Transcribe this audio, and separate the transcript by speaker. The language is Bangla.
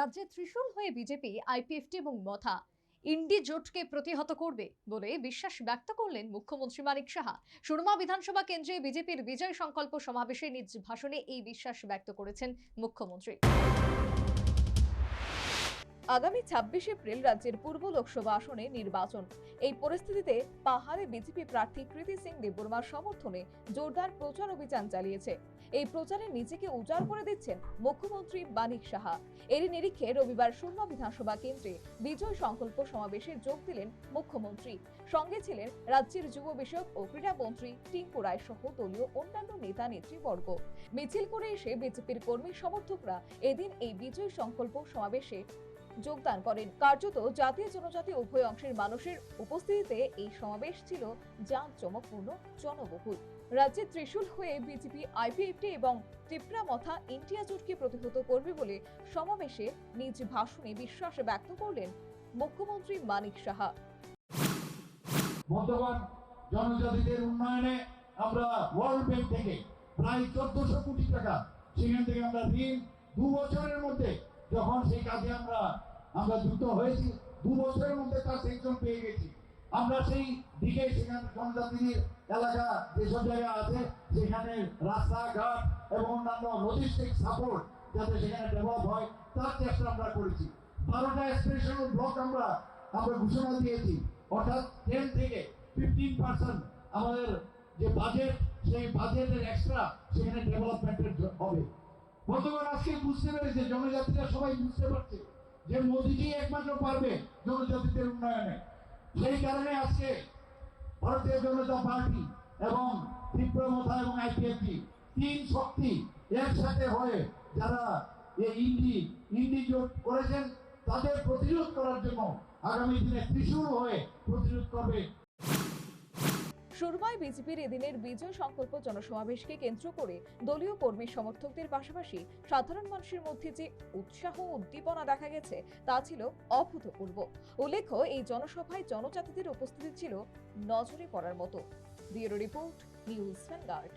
Speaker 1: রাজ্যে ত্রিশূল হয়ে বিজেপি, আইপিএফটি এবং মথা ইন্ডি জোটকে প্রতিহত করবে বলে বিশ্বাস ব্যক্ত করলেন মুখ্যমন্ত্রী মানিক সাহা। সুরমা বিধানসভা কেন্দ্রে বিজেপির বিজয় সংকল্প সমাবেশে নিজ ভাষণে এই বিশ্বাস ব্যক্ত করেছেন মুখ্যমন্ত্রী।
Speaker 2: আগামী ছাব্বিশ এপ্রিল রাজ্যের পূর্ব লোকসভা আসনে নির্বাচন। এই পরিস্থিতিতে পাহাড়ে বিজেপি প্রার্থী কৃতি সিং দেববর্মার সমর্থনে জোরদার প্রচার অভিযান চালিয়েছে। এই প্রচারে নিজেকে উজাড় করে দিচ্ছেন মুখ্যমন্ত্রী মানিক সাহা। এরই নিরিখে রবিবার সুরমা বিধানসভা কেন্দ্রে বিজয় সংকল্প সমাবেশে যোগ দিলেন মুখ্যমন্ত্রী। সঙ্গে ছিলেন রাজ্যের যুব বিষয়ক ও ক্রীড়া মন্ত্রী টিঙ্কু রায় সহ দলীয় অন্যান্য নেতা নেতৃবর্গ। মিছিল করে এসে বিজেপির কর্মী সমর্থকরা এদিন এই বিজয় সংকল্প সমাবেশে যোগদান করেন। কার্যত জাতীয় জনজাতি উভয় অংশের মানুষের উপস্থিতিতে এই সমাবেশ ছিল জাঁকজমকপূর্ণ, জনবহুল। রাজ্যে ত্রিশূল হয়ে বিজেপি, আইপিএফটি এবং ত্রিপুরা মথা ইন্ডিয়া জোটকে প্রতিহত করবে বলে সমাবেশে নিজ ভাষণে বিশ্বাস ব্যক্ত করলেন মুখ্যমন্ত্রী মানিক সাহা।
Speaker 3: বর্তমান জনজাতিদের উন্নয়নে আমরা ওয়ার্ল্ড ব্যাংক থেকে প্রায় চোদ্দশো কোটি টাকা, সেখান থেকে আমরা ঋণ দু বছরের মধ্যে যখন সেই কাজে আমরা আমরা যুক্ত হয়েছি, দু বছরের মধ্যে তার সেকশন পেয়ে গেছি। আমরা সেই দিকে সেখানে জনজাতির এলাকা যেসব জায়গা আছে, সেখানে রাস্তাঘাট এবং অন্যান্য লজিস্টিক সাপোর্ট যাতে সেখানে ডেভেলপ হয়, তার চেষ্টা আমরা করেছি। বারোটা এক্সপ্রেশনাল ব্লক আমরা আমরা ঘোষণা দিয়েছি। অর্থাৎ টেন থেকে ফিফটিন পার্সেন্ট আমাদের যে বাজেট সেই বাজেটের এক্সট্রা সেখানে ডেভেলপমেন্টের হবে। বর্তমান আজকে বুঝতে পেরেছে, জনজাতিরা সবাই বুঝতে পারছে যে মোদিজি একমাত্র পারবে জনজাতিদের উন্নয়নে। সেই কারণে আজকে ভারতীয় জনতা পার্টি এবং তীব্রমথা এবং আইপিএফটি তিন শক্তি একসাথে হয়ে যারা ইন্ডি ইন্ডি জোট করেছেন, তাদের প্রতিরোধ করার জন্য আগামী দিনে ত্রিশূল হয়ে প্রতিরোধ করবে
Speaker 2: সুরমায় বিজেপির এদিনের বিজয় সংকল্প জনসমাবেশকে কেন্দ্র করে দলীয় কর্মী সমর্থকদের পাশাপাশি সাধারণ মানুষের মধ্যে যে উৎসাহ উদ্দীপনা দেখা গেছে, তা ছিল অভূতপূর্ব। উল্লেখ্য, এই জনসভায় জনজাতিদের উপস্থিতি ছিল নজরে পড়ার মতো। Bureau report, news Vanguard.